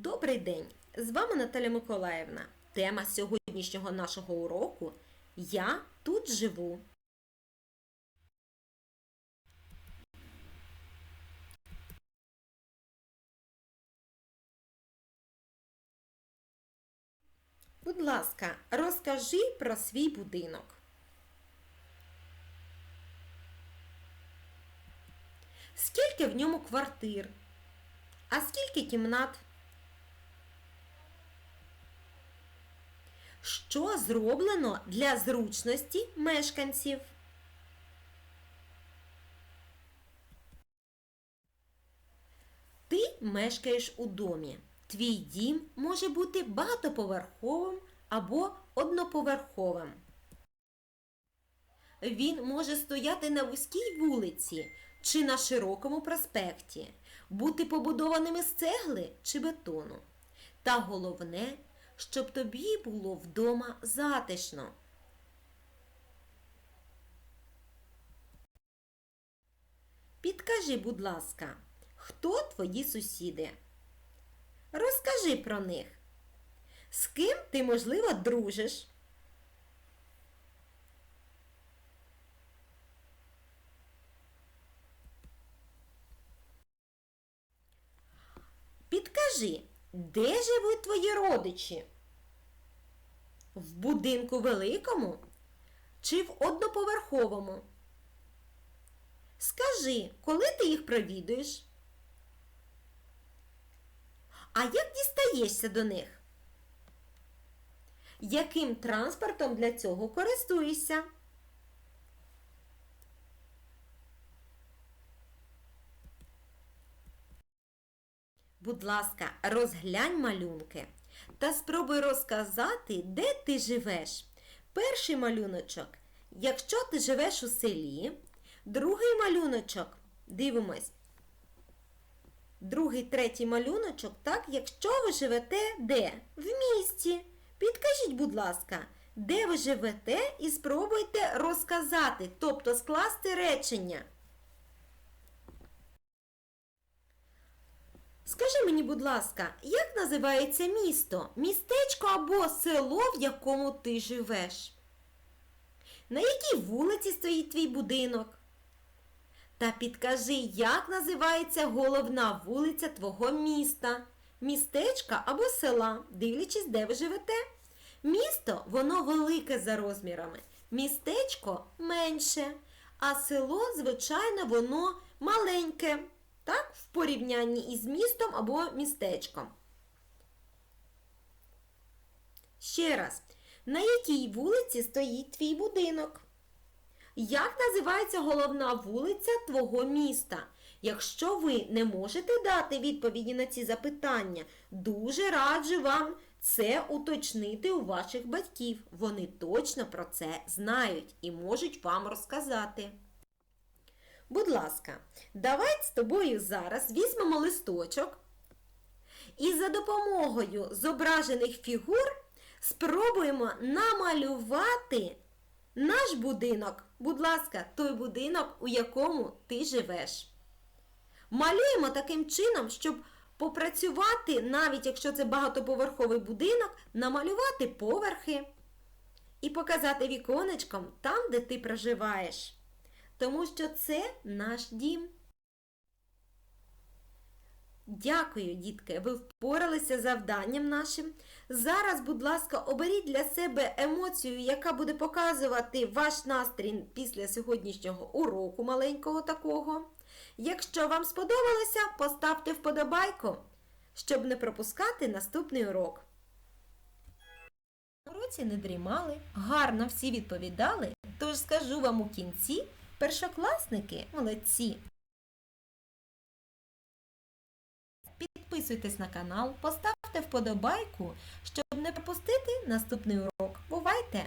Добрий день! З вами Наталя Миколаївна. Тема сьогоднішнього нашого уроку Я тут живу. Будь ласка, розкажи про свій будинок. Скільки в ньому квартир? А скільки кімнат? Що зроблено для зручності мешканців? Ти мешкаєш у домі. Твій дім може бути багатоповерховим або одноповерховим. Він може стояти на вузькій вулиці чи на широкому проспекті, бути побудованим із цегли чи бетону. Та головне, щоб тобі було вдома затишно. Підкажи, будь ласка, хто твої сусіди? Розкажи про них. З ким ти, можливо, дружиш? Підкажи, де живуть твої родичі? В будинку великому чи в одноповерховому? Скажи, коли ти їх провідуєш? А як дістаєшся до них? Яким транспортом для цього користуєшся? Будь ласка, розглянь малюнки та спробуй розказати, де ти живеш. Перший малюночок, якщо ти живеш у селі, другий малюночок, дивимось. Другий, третій малюночок, так, якщо ви живете де? В місті. Підкажіть, будь ласка, де ви живете і спробуйте розказати, тобто скласти речення. Скажи мені, будь ласка, як називається місто, містечко або село, в якому ти живеш? На якій вулиці стоїть твій будинок? Та підкажи, як називається головна вулиця твого міста, містечка або села, дивлячись, де ви живете. Місто воно велике за розмірами, містечко менше, а село, звичайно, воно маленьке, так, в порівнянні із містом або містечком. Ще раз, на якій вулиці стоїть твій будинок? Як називається головна вулиця твого міста? Якщо ви не можете дати відповіді на ці запитання, дуже раджу вам це уточнити у ваших батьків. Вони точно про це знають і можуть вам розказати. Будь ласка, давай з тобою зараз візьмемо листочок і за допомогою зображених фігур спробуємо намалювати наш будинок. Будь ласка, той будинок, у якому ти живеш. Малюємо таким чином, щоб попрацювати, навіть якщо це багатоповерховий будинок, намалювати поверхи і показати віконечком там, де ти проживаєш. Тому що це наш дім. Дякую, дітки, ви впоралися з завданням нашим. Зараз, будь ласка, оберіть для себе емоцію, яка буде показувати ваш настрій після сьогоднішнього уроку маленького такого. Якщо вам сподобалося, поставте вподобайку, щоб не пропускати наступний урок. Уроці не дрімали, гарно всі відповідали, тож скажу вам у кінці, першокласники молодці. Підписуйтесь на канал, поставте вподобайку, щоб не пропустити наступний урок. Бувайте!